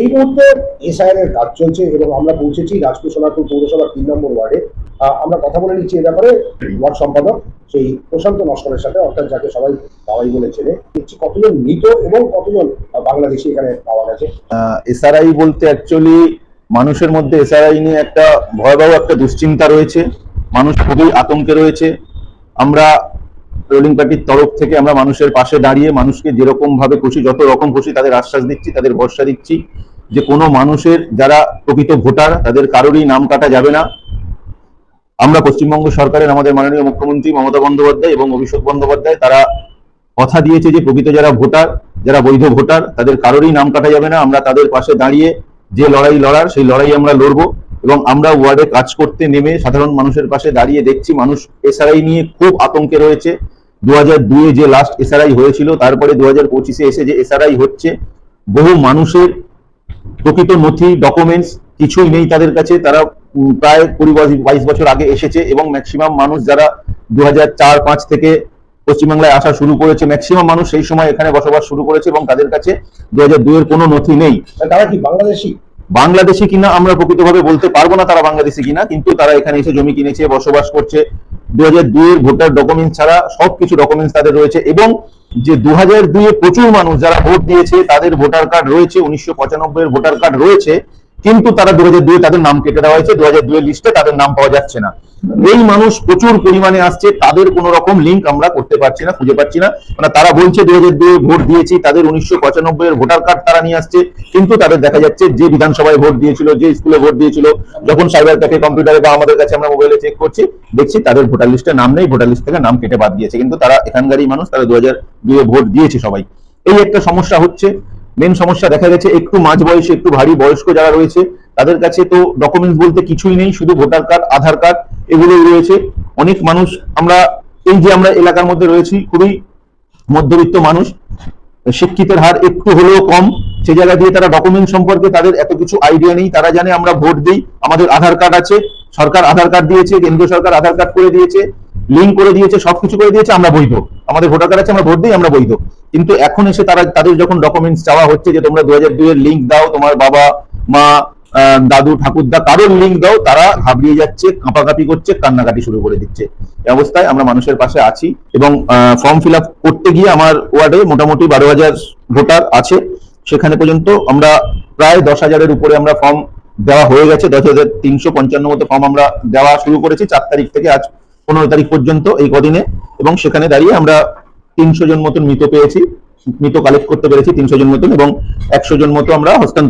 এই মুহূর্তে এসআইআর এর কাজ চলছে এবং আমরা পৌঁছেছি রাজপুর সোনারপুর পৌরসভার তিন নম্বর ওয়ার্ডে। আমরা কথা বলে নিচ্ছি এ ব্যাপারে ওয়ার্ড সম্পাদক, সেই প্রশান্ত নস্করের সাথে, অর্থাৎ যাকে সবাই বাবাই বলে দেখছি কতজন মৃত এবং কতজন বাংলাদেশি এখানে পাওয়া গেছে। এসআরআই বলতে অ্যাকচুয়ালি মানুষের মধ্যে এসআরআই নিয়ে একটা ভয়াবহ একটা দুশ্চিন্তা রয়েছে। মানুষ খুবই আতঙ্কে রয়েছে। আমরা রুলিং পার্টির তরফ থেকে আমরা মানুষের পাশে দাঁড়িয়ে, মানুষকে যেরকম ভাবে খুশি, যত রকম খুশি তাদের আশ্বাস দিচ্ছি, তাদের ভরসা দিচ্ছি যে কোনো মানুষের যারা প্রকৃত ভোটার, তাদের কারোরই নাম কাটা যাবে না। আমরা পশ্চিমবঙ্গ সরকারের, আমাদের মাননীয় মুখ্যমন্ত্রী মমতা বন্দ্যোপাধ্যায় এবং অভিষেক বন্দ্যোপাধ্যায়, তারা কথা দিয়েছে যে প্রকৃত যারা ভোটার, যারা বৈধ ভোটার, তাদের কারোরই নাম কাটা যাবে না। আমরা তাদের পাশে দাঁড়িয়ে যে লড়াই লড়ার, সেই লড়াই আমরা লড়বো এবং আমরা ওয়ার্ডে কাজ করতে নেমে সাধারণ মানুষের পাশে দাঁড়িয়ে দেখছি, মানুষ এসআরআই নিয়ে খুব আতঙ্কে রয়েছে। দু হাজার দুয়ে যে লাস্ট এসআরআই হয়েছিল তারপরে দু হাজার পঁচিশে এসে যে এসআরআই হচ্ছে বহু মানুষের প্রকৃত নথি ডকুমেন্টস কিছুই নেই তাদের কাছে। তারা প্রায় কুড়ি বাইশ- বছর আগে এসেছে এবং ম্যাক্সিমাম মানুষ যারা দু হাজার চার পাঁচ থেকে পশ্চিমবাংলায় আসা শুরু করেছে ম্যাক্সিমাম মানুষ সেই সময় এখানে বসবাস শুরু করেছে এবং তাদের কাছে দু হাজার দুইয়ের কোনো নথি নেই। তারা কি বাংলাদেশি? বাংলাদেশি কিনা আমরা প্রকৃতভাবে বলতে পারব না তারা বাংলাদেশি কিনা কিন্তু তারা এখানে এসে জমি কিনেছে বসবাস করছে দু হাজার দুইয়ের ভোটার ডকুমেন্ট ছাড়া সবকিছু ডকুমেন্টস তাদের রয়েছে এবং যে দু হাজার দুইয়ে প্রচুর মানুষ যারা ভোট দিয়েছে, তাদের ভোটার কার্ড রয়েছে, উনিশশো পঁচানব্বই এর ভোটার কার্ড রয়েছে কিন্তু তারা দু হাজার দুয়ে তাদের নাম কেটে দেওয়া হয়েছে দু হাজার দুয়ের লিস্টে তাদের নাম পাওয়া যাচ্ছে না। এই মানুষ প্রচুর পরিমাণে আসছে, তাদের কোন রকম লিঙ্ক আমরা করতে পারছি না, খুঁজে পাচ্ছি না। মানে তারা বলছে দু হাজার দুয়ে ভোট দিয়েছি, তাদের উনিশশো পঁচানব্বই এর ভোটার কার্ড তারা নিয়ে আসছে, কিন্তু তাদের দেখা যাচ্ছে যে বিধানসভায় ভোট দিয়েছিল, যে স্কুলে ভোট দিয়েছিল, যখন সাইবার ক্যাফে কম্পিউটারে বা আমাদের কাছে আমরা মোবাইলে চেক করছি, দেখছি তাদের ভোটার লিস্টে নাম নেই ভোটার লিস্ট থেকে নাম কেটে বাদ দিয়েছে। কিন্তু তারা এখানকারই মানুষ, তারা দু হাজার দুয়ে ভোট দিয়েছে সবাই। এই একটা সমস্যা হচ্ছে মেন সমস্যা দেখা গেছে, একটু মাঝ বয়সে, একটু ভারী বয়স্ক যারা রয়েছে, তাদের কাছে তো ডকুমেন্টস বলতে কিছুই নেই, শুধু ভোটার কার্ড আধার কার্ড এগুলোই রয়েছে। অনেক মানুষ আমরা, এই যে আমরা এলাকার মধ্যে রয়েছি, খুবই মধ্যবিত্ত মানুষ, শিক্ষিতের হার একটু হলেও কম, সে জায়গা দিয়ে তারা ডকুমেন্ট সম্পর্কে তাদের এত কিছু আইডিয়া নেই। তারা জানে আমরা ভোট দিই, আমাদের আধার কার্ড আছে, সরকার আধার কার্ড দিয়েছে, কেন্দ্রীয় সরকার আধার কার্ড করে দিয়েছে। লিঙ্ক করে দিয়েছে, সবকিছু করে দিয়েছে, আমরা বৈধ। আমাদের ভোটার কার্ড আছে, আমরা ভোট দিই, আমরা বৈধ। কিন্তু এখন এসে তারা, তাদের যখন ডকুমেন্টস চাওয়া হচ্ছে যে তোমরা দু হাজার লিঙ্ক দাও, তোমার বাবা, মা দাদু, ঠাকুরদা, কারোর লিঙ্ক দাও, তারা ঘাবড়িয়ে যাচ্ছে, কাঁপাকাঁপি করছে, কান্নাকাটি শুরু করে দিচ্ছে। এই অবস্থায় আমরা মানুষের পাশে আছি এবং ফর্ম ফিল করতে গিয়ে আমার ওয়ার্ডে মোটামুটি বারো হাজার ভোটার আছে। সেখানে পর্যন্ত আমরা প্রায় দশ হাজারের উপরে আমরা ফর্ম দেওয়া হয়ে গেছে। দশ হাজার তিনশো পঞ্চান্ন মতো ফর্ম আমরা দেওয়া শুরু করেছি। চার তারিখ থেকে আজ পনেরো তারিখ পর্যন্ত এই কদিনে এবং সেখানে দাঁড়িয়ে আমরা তিনশো জন মতন মৃত পেয়েছি, মৃত কালেক্ট করতে পেরেছি তিনশো জন মতন এবং একশো জন মতো আমরা হস্তান্তর